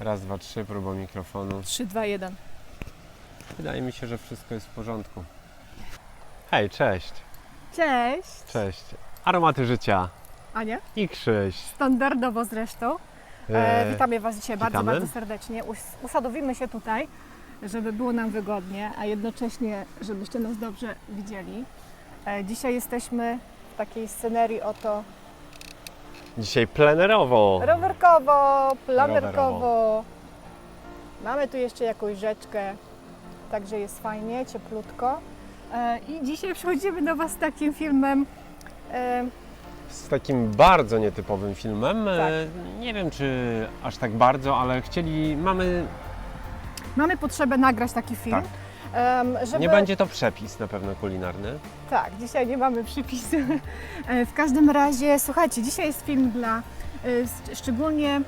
Raz, dwa, trzy, próba mikrofonu. 3, 2, 1. Wydaje mi się, że wszystko jest w porządku. Hej, cześć. Cześć! Cześć. Aromaty życia. Ania? I Krzyś. Standardowo zresztą. E, E, witamy Was dzisiaj bardzo, witamy. bardzo serdecznie. Us usadowimy się tutaj, żeby było nam wygodnie, a jednocześnie, żebyście nas dobrze widzieli. E, dzisiaj jesteśmy w takiej scenerii oto Dzisiaj plenerowo. rowerkowo, planerkowo. Mamy tu jeszcze jakąś rzeczkę, także jest fajnie, cieplutko. E, I dzisiaj przychodzimy do Was z takim filmem. E, Z takim bardzo nietypowym filmem. E, Tak. Nie wiem, czy aż tak bardzo, ale chcieli, mamy. mamy potrzebę nagrać taki film. Tak. Żeby... Nie będzie to przepis na pewno kulinarny. Tak, dzisiaj nie mamy przypisu. E, W każdym razie, słuchajcie, dzisiaj jest film dla, e, szczególnie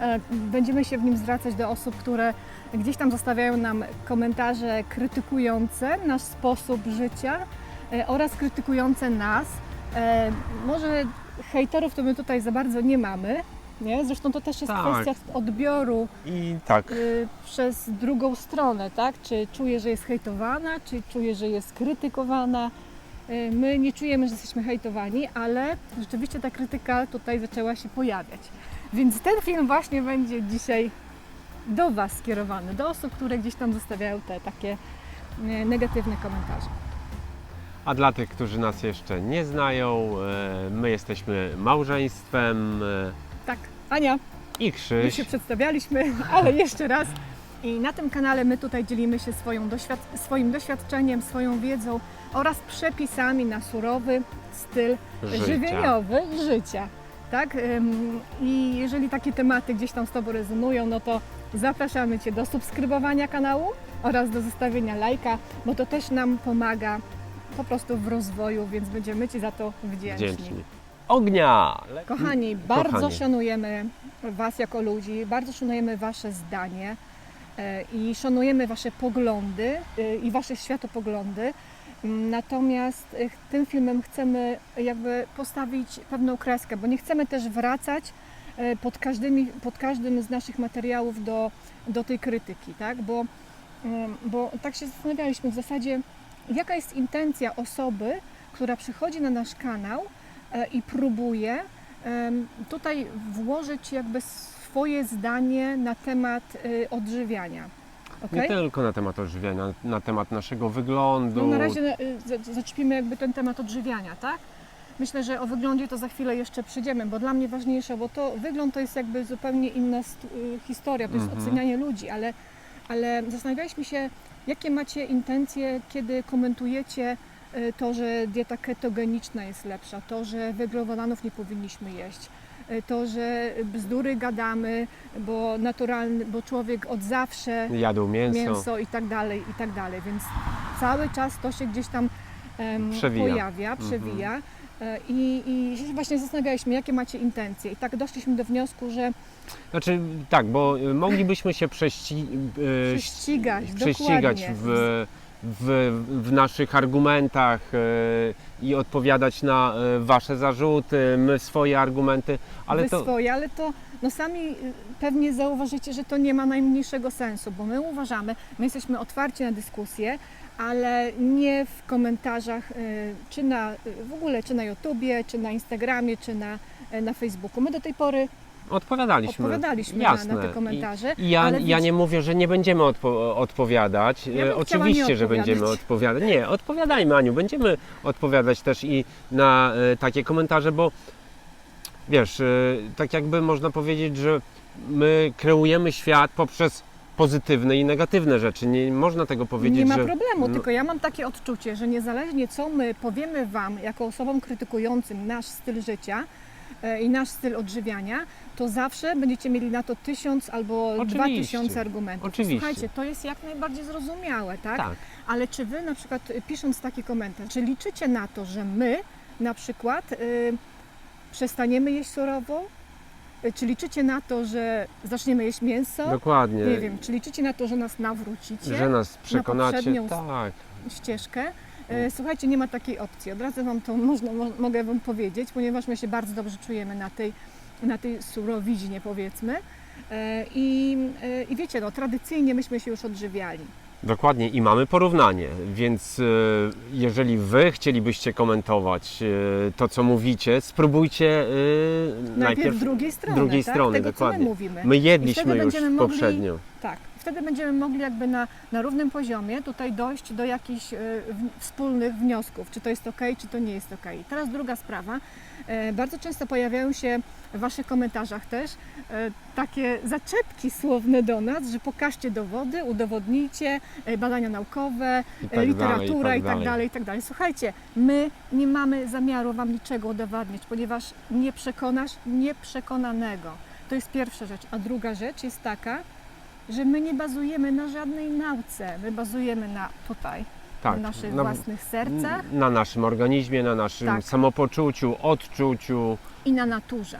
e, będziemy się w nim zwracać do osób, które gdzieś tam zostawiają nam komentarze krytykujące nasz sposób życia oraz krytykujące nas. Może hejterów to my tutaj za bardzo nie mamy, nie? Zresztą to też jest Tak. kwestia odbioru I tak. y, przez drugą stronę, tak? Czy czuje, że jest hejtowana, czy czuje, że jest krytykowana. Y, My nie czujemy, że jesteśmy hejtowani, ale rzeczywiście ta krytyka tutaj zaczęła się pojawiać. Więc ten film właśnie będzie dzisiaj do Was skierowany, do osób, które gdzieś tam zostawiają te takie y, negatywne komentarze. A dla tych, którzy nas jeszcze nie znają, e, my jesteśmy małżeństwem e, Tak, Ania, i już Krzyś. się przedstawialiśmy, ale jeszcze raz. I na tym kanale my tutaj dzielimy się doświad- swoim doświadczeniem, swoją wiedzą oraz przepisami na surowy styl Życia. żywieniowy życia. Tak? I jeżeli takie tematy gdzieś tam z Tobą rezonują, no to zapraszamy Cię do subskrybowania kanału oraz do zostawienia lajka, bo to też nam pomaga po prostu w rozwoju, więc będziemy Ci za to wdzięczni. Wdzięczni. Ognia! Kochani, bardzo Kochani. szanujemy Was jako ludzi, bardzo szanujemy Wasze zdanie e, i szanujemy Wasze poglądy e, i Wasze światopoglądy. Mm, Natomiast e, tym filmem chcemy jakby postawić pewną kreskę, bo nie chcemy też wracać pod, każdymi, pod każdym z naszych materiałów do, do tej krytyki, tak? Bo, em, bo tak się zastanawialiśmy w zasadzie, jaka jest intencja osoby, która przychodzi na nasz kanał i próbuje tutaj włożyć jakby swoje zdanie na temat e, odżywiania. Nie Okay? tylko na temat odżywiania, na temat naszego wyglądu. No na razie e, za- zaczpimy jakby ten temat odżywiania, tak? Myślę, że o wyglądzie to za chwilę jeszcze przyjdziemy, bo dla mnie ważniejsze, bo to wygląd to jest jakby zupełnie inna y, historia, to jest Mhm. ocenianie ludzi, ale, ale zastanawialiśmy się, jakie macie intencje, kiedy komentujecie y, to, że dieta ketogeniczna jest lepsza, to, że węglowodanów nie powinniśmy jeść, y, to, że bzdury gadamy, bo naturalny, bo człowiek od zawsze Jadł mięso. mięso i tak dalej, i tak dalej. Więc cały czas to się gdzieś tam em, Przewija. pojawia, przewija. E, I, I się właśnie zastanawialiśmy, jakie macie intencje. I tak doszliśmy do wniosku, że Znaczy tak, bo moglibyśmy się prześci... prześcigać, prześcigać dokładnie. w, w, w naszych argumentach y, i odpowiadać na y, Wasze zarzuty, my swoje argumenty, ale Wy to swoje, ale to no sami y, pewnie zauważycie, że to nie ma najmniejszego sensu, bo my uważamy, my jesteśmy otwarci na dyskusję, ale nie w komentarzach, czy na, w ogóle, czy na YouTubie, czy na Instagramie, czy na, na Facebooku. My do tej pory odpowiadaliśmy. odpowiadaliśmy na, Jasne. na te komentarze. I ja, ale ja nie mówię, że nie będziemy odpo- odpowiadać. Ja E, Oczywiście, że będziemy odpowiadać. Nie, odpowiadajmy Aniu, będziemy odpowiadać też i na e, takie komentarze, bo wiesz, e, tak jakby można powiedzieć, że my kreujemy świat poprzez pozytywne i negatywne rzeczy. Nie można tego powiedzieć, nie ma że problemu, no- tylko ja mam takie odczucie, że niezależnie co my powiemy Wam jako osobom krytykującym nasz styl życia i nasz styl odżywiania, to zawsze będziecie mieli na to tysiąc albo dwa tysiące argumentów. Oczywiście. Słuchajcie, to jest jak najbardziej zrozumiałe, tak? tak. Ale czy Wy na przykład y, pisząc taki komentarz, czy liczycie na to, że my na przykład y, przestaniemy jeść surowo? Y, Czy liczycie na to, że zaczniemy jeść mięso? Dokładnie. Nie wiem, czy liczycie na to, że nas nawrócicie? Że nas przekonacie. poprzednią Tak. ścieżkę. E, Słuchajcie, nie ma takiej opcji. Od razu Wam to można, mo- mogę Wam powiedzieć, ponieważ my się bardzo dobrze czujemy na tej, na tej surowiźnie powiedzmy. E, I, e, I wiecie, no tradycyjnie myśmy się już odżywiali. Dokładnie i mamy porównanie, więc jeżeli Wy chcielibyście komentować to, co mówicie, spróbujcie e, Najpierw, drugiej strony, drugiej tak? strony, tego, dokładnie. my. My jedliśmy już mogli- poprzednio. Tak, wtedy będziemy mogli jakby na, na równym poziomie tutaj dojść do jakichś e, wspólnych wniosków, czy to jest ok, czy to nie jest ok. Teraz druga sprawa. E, Bardzo często pojawiają się w Waszych komentarzach też e, takie zaczepki słowne do nas, że pokażcie dowody, udowodnijcie, badania naukowe, I tak literatura dalej, i tak dalej, i tak dalej. Słuchajcie, my nie mamy zamiaru Wam niczego udowadniać, ponieważ nie przekonasz nieprzekonanego. To jest pierwsza rzecz. A druga rzecz jest taka, że my nie bazujemy na żadnej nauce. My bazujemy na tutaj, Tak, na naszych na- własnych sercach Na naszym organizmie, na naszym Tak. samopoczuciu, odczuciu. i na naturze.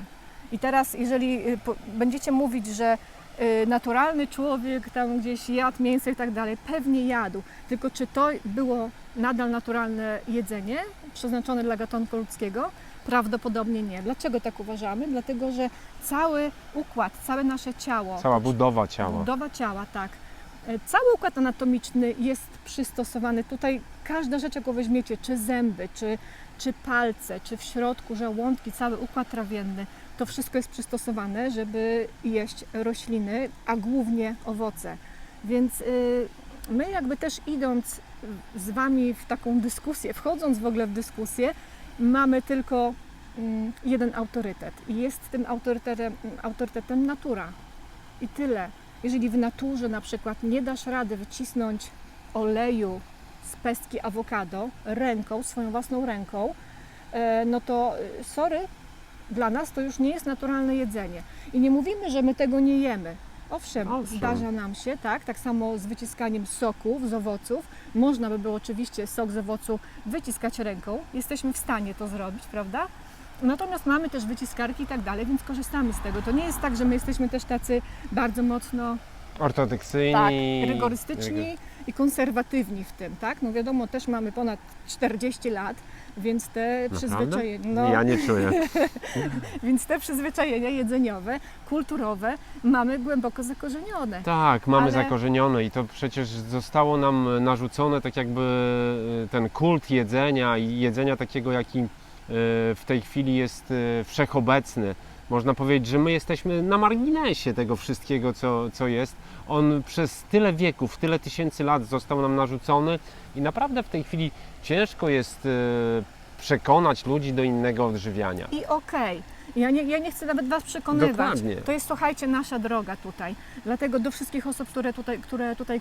I teraz, jeżeli y, będziecie mówić, że y, naturalny człowiek tam gdzieś jadł mięso i tak dalej, pewnie jadł. Tylko czy to było nadal naturalne jedzenie przeznaczone dla gatunku ludzkiego? Prawdopodobnie nie. Dlaczego tak uważamy? Dlatego, że cały układ, całe nasze ciało, Cała budowa ciała. Budowa ciała, tak. E, Cały układ anatomiczny jest przystosowany. Tutaj każda rzecz, jaką weźmiecie, czy zęby, czy, czy palce, czy w środku żołądki, cały układ trawienny, to wszystko jest przystosowane, żeby jeść rośliny, a głównie owoce. Więc y, my jakby też idąc z Wami w taką dyskusję, wchodząc w ogóle w dyskusję, mamy tylko mm, jeden autorytet i jest tym autorytetem, autorytetem natura. I tyle. Jeżeli w naturze na przykład nie dasz rady wycisnąć oleju z pestki awokado ręką, swoją własną ręką, e, no to e, sorry, dla nas to już nie jest naturalne jedzenie. I nie mówimy, że my tego nie jemy. Owszem, Owszem. zdarza nam się, tak, tak samo z wyciskaniem soków z owoców. Można by było oczywiście sok z owocu wyciskać ręką. Jesteśmy w stanie to zrobić, prawda? Natomiast mamy też wyciskarki i tak dalej, więc korzystamy z tego. To nie jest tak, że my jesteśmy też tacy bardzo mocno Ortodoksyjni. tak, rygorystyczni i konserwatywni w tym, tak? No wiadomo, też mamy ponad 40 lat, więc te przyzwyczajenia, no, Ja nie czuję. więc te przyzwyczajenia jedzeniowe, kulturowe mamy głęboko zakorzenione. Tak, mamy Ale- zakorzenione i to przecież zostało nam narzucone tak jakby e, ten kult jedzenia i jedzenia takiego, jaki e, w tej chwili jest e, wszechobecny. Można powiedzieć, że my jesteśmy na marginesie tego wszystkiego, co, co jest. On przez tyle wieków, tyle tysięcy lat został nam narzucony i naprawdę w tej chwili ciężko jest e, przekonać ludzi do innego odżywiania. I okej. Ja nie, ja nie chcę nawet Was przekonywać. Dokładnie. To jest, słuchajcie, nasza droga tutaj. Dlatego do wszystkich osób, które tutaj, które tutaj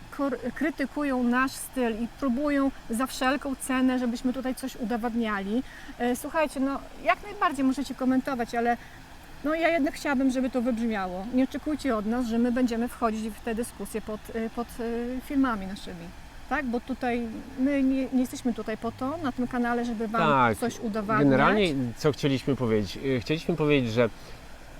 krytykują nasz styl i próbują za wszelką cenę, żebyśmy tutaj coś udowadniali. E, słuchajcie, no jak najbardziej możecie komentować, ale no ja jednak chciałabym, żeby to wybrzmiało. Nie oczekujcie od nas, że my będziemy wchodzić w te dyskusje pod, e, pod e, filmami naszymi. Tak, bo tutaj my nie, nie jesteśmy tutaj po to na tym kanale, żeby Wam Tak. coś udowadniać. Generalnie co chcieliśmy powiedzieć? Y, Chcieliśmy powiedzieć, że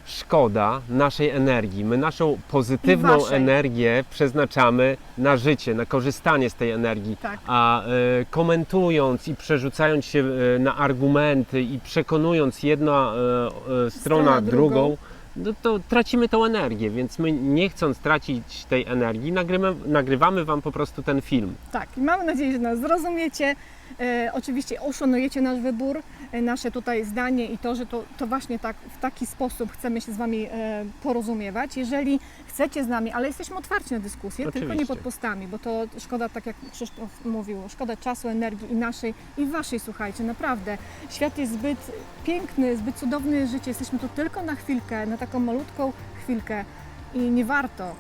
szkoda naszej energii. My naszą pozytywną energię przeznaczamy na życie, na korzystanie z tej energii. Tak. A y, komentując i przerzucając się y, na argumenty i przekonując jedna y, y, strona Strona drugą. drugą, no to tracimy tą energię, więc my nie chcąc tracić tej energii, nagrywamy, nagrywamy Wam po prostu ten film. Tak, i mamy nadzieję, że nas zrozumiecie. E, oczywiście uszanujecie nasz wybór, e, nasze tutaj zdanie i to, że to, to właśnie tak, w taki sposób chcemy się z Wami e, porozumiewać. Jeżeli chcecie z nami, ale jesteśmy otwarci na dyskusję, tylko nie Oczywiście. pod postami, bo to szkoda, tak jak Krzysztof mówił, szkoda czasu, energii i naszej, i Waszej, słuchajcie, naprawdę. Świat jest zbyt piękny, zbyt cudowny życie. Jesteśmy tu tylko na chwilkę, na taką malutką chwilkę i nie warto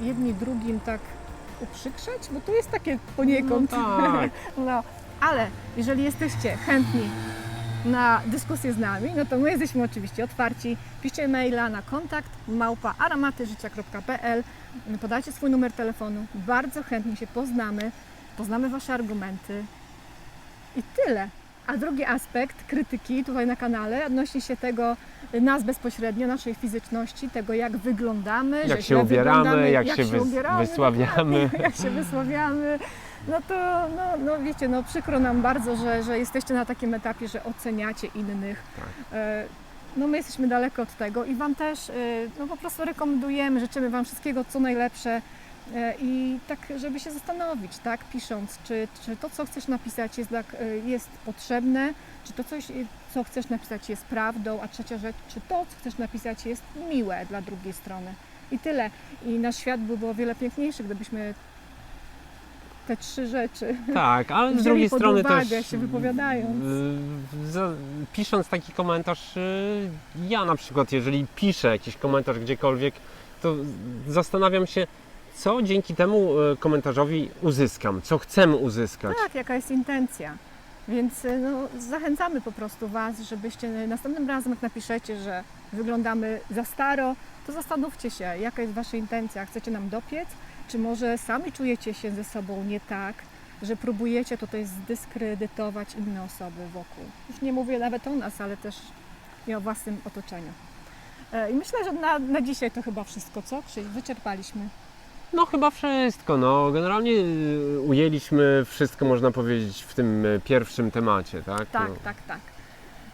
jedni drugim tak uprzykrzeć, bo to jest takie poniekąd. No tak. No, ale jeżeli jesteście chętni na dyskusję z nami, no to my jesteśmy oczywiście otwarci. Piszcie maila na kontakt małpa Podajcie swój numer telefonu. Bardzo chętnie się poznamy, poznamy Wasze argumenty i tyle. A drugi aspekt krytyki tutaj na kanale odnosi się tego nas bezpośrednio, naszej fizyczności, tego jak wyglądamy, Jak się ubieramy, wyglądamy, jak się wys- ubieramy, wysławiamy. jak się wysławiamy. No to, no, no wiecie, no przykro nam bardzo, że, że jesteście na takim etapie, że oceniacie innych. Tak. E, no my jesteśmy daleko od tego i Wam też y, no po prostu rekomendujemy, życzymy Wam wszystkiego co najlepsze i tak, żeby się zastanowić, tak, pisząc, czy, czy to, co chcesz napisać jest, y, jest potrzebne, czy to coś, y, co chcesz napisać jest prawdą, a trzecia rzecz, czy to, co chcesz napisać jest miłe dla drugiej strony. I tyle. I nasz świat byłby o wiele piękniejszy, gdybyśmy te trzy rzeczy Tak, ale z drugiej strony też się wypowiadając. pisząc taki komentarz, y, ja na przykład, jeżeli piszę jakiś komentarz gdziekolwiek, to zastanawiam się, co dzięki temu y, komentarzowi uzyskam, co chcemy uzyskać. Tak, jaka jest intencja. Więc y, no, zachęcamy po prostu Was, żebyście następnym razem, jak napiszecie, że wyglądamy za staro, to zastanówcie się, jaka jest Wasza intencja. Chcecie nam dopiec, czy może sami czujecie się ze sobą nie tak, że próbujecie tutaj zdyskredytować inne osoby wokół. Już nie mówię nawet o nas, ale też i o własnym otoczeniu. E, I myślę, że na, na dzisiaj to chyba wszystko, co? Wyczerpaliśmy. No chyba wszystko, no generalnie y, ujęliśmy wszystko, można powiedzieć, w tym y, pierwszym temacie, tak? Tak, no. tak, tak.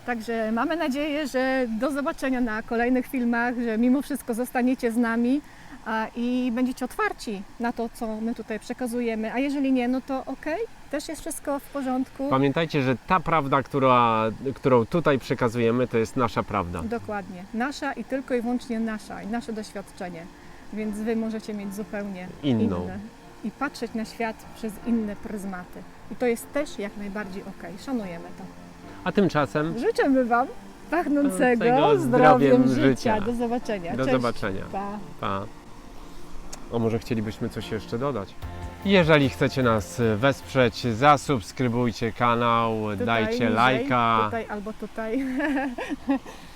Także mamy nadzieję, że do zobaczenia na kolejnych filmach, że mimo wszystko zostaniecie z nami i będziecie otwarci na to, co my tutaj przekazujemy. A jeżeli nie, no to okej, też jest wszystko w porządku. Pamiętajcie, że ta prawda, która, którą tutaj przekazujemy, to jest nasza prawda. Dokładnie. Nasza i tylko i wyłącznie nasza i nasze doświadczenie. Więc Wy możecie mieć zupełnie Inną. inne i patrzeć na świat przez inne pryzmaty. I to jest też jak najbardziej okej. Szanujemy to. A tymczasem Życzymy Wam pachnącego Pachnącego zdrowiem, zdrowiem życia. życia. Do zobaczenia. do Cześć. zobaczenia. Pa. Pa. A może chcielibyśmy coś jeszcze dodać? Jeżeli chcecie nas wesprzeć, zasubskrybujcie kanał, Tutaj dajcie niżej, lajka. Tutaj albo tutaj.